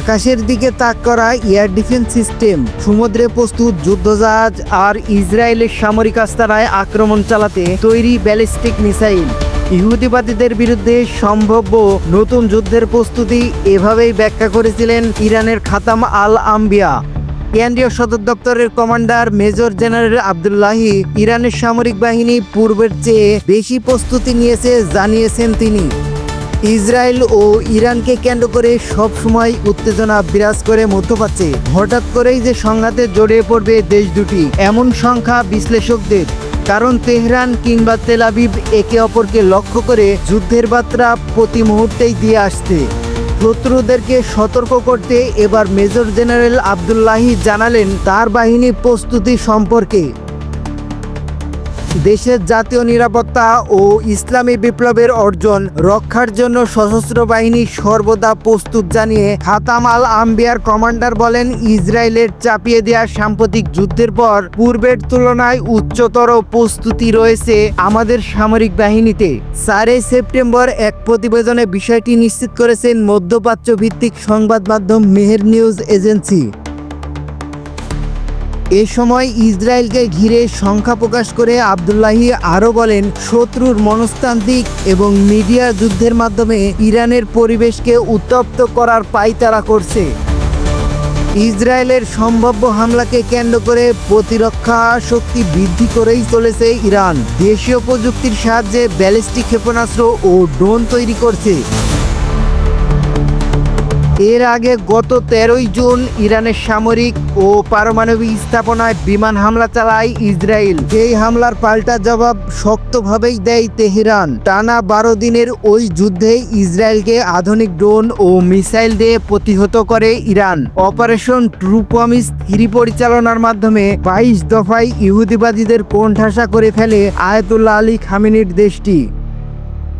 আকাশের দিকে তাক করা এয়ার ডিফেন্স সিস্টেম। সমুদ্রে প্রস্তুত যুদ্ধজাহাজ আর ইসরায়েলের সামরিক আস্তানায় আক্রমণ চালাতে তৈরি ব্যালিস্টিক মিসাইল। ইহুদিবাদীদের বিরুদ্ধে সম্ভাব্য নতুন যুদ্ধের প্রস্তুতি এভাবেই ব্যাখ্যা করেছিলেন ইরানের খাতাম আল আম্বিয়া কেন্দ্রীয় সদর দপ্তরের কমান্ডার মেজর জেনারেল আবদুল্লাহি ইরানের সামরিক বাহিনী পূর্বের চেয়ে বেশি প্রস্তুতি নিয়েছে, জানিয়েছেন তিনি। ইসরায়েল ও ইরানকে কেন্দ্র করে সব সময় উত্তেজনা বিরাজ করে মধ্যপ্রাচ্যে। হঠাৎ করেই যে সংঘাতে জড়িয়ে পড়বে দেশ দুটি, এমন সংখ্যা বিশ্লেষকদের। কারণ তেহরান কিংবা তেলাবিব একে অপরকে লক্ষ্য করে যুদ্ধের বার্তা প্রতি মুহূর্তেই দিয়ে আসছে। শত্রুদেরকে সতর্ক করতে এবার মেজর জেনারেল আবদুল্লাহি জানালেন তার বাহিনী প্রস্তুতি সম্পর্কে। দেশের জাতীয় নিরাপত্তা ও ইসলামী বিপ্লবের অর্জন রক্ষার জন্য সশস্ত্র বাহিনী সর্বদা প্রস্তুত জানিয়ে হাতাম আল আম্বিয়ার কমান্ডার বলেন, ইসরায়েলের চাপিয়ে দেওয়া সাম্প্রতিক যুদ্ধের পর পূর্বের তুলনায় উচ্চতর প্রস্তুতি রয়েছে আমাদের সামরিক বাহিনীতে। চারই সেপ্টেম্বর এক প্রতিবেদনে বিষয়টি নিশ্চিত করেছেন মধ্যপ্রাচ্য ভিত্তিক সংবাদ মাধ্যম মেহের নিউজ এজেন্সি। এ সময় ইসরায়েলকে ঘিরে সংখ্যা প্রকাশ করে আবদুল্লাহি আরও বলেন, শত্রুর মনস্তান্ত্রিক এবং মিডিয়া যুদ্ধের মাধ্যমে ইরানের পরিবেশকে উত্তপ্ত করার পাইতারা করছে। ইসরায়েলের সম্ভাব্য হামলাকে কেন্দ্র করে প্রতিরক্ষা শক্তি বৃদ্ধি করেই চলেছে ইরান। দেশীয় প্রযুক্তির সাহায্যে ব্যালিস্টিক ক্ষেপণাস্ত্র ও ড্রোন তৈরি করছে। এর আগে গত তেরোই জুন ইরানের সামরিক ও পারমাণবিক স্থাপনায় বিমান হামলা চালায় ইসরায়েল। এই হামলার পাল্টা জবাব শক্তভাবেই দেয় তেহরান। টানা বারো দিনের ওই যুদ্ধে ইসরায়েলকে আধুনিক ড্রোন ও মিসাইল দিয়ে প্রতিহত করে Iran. Operation true promise three পরিচালনার মাধ্যমে বাইশ দফায় ইহুদিবাদীদের কোণঠাসা করে ফেলে আয়াতুল্লাহ আলী খামিনির দেশটি।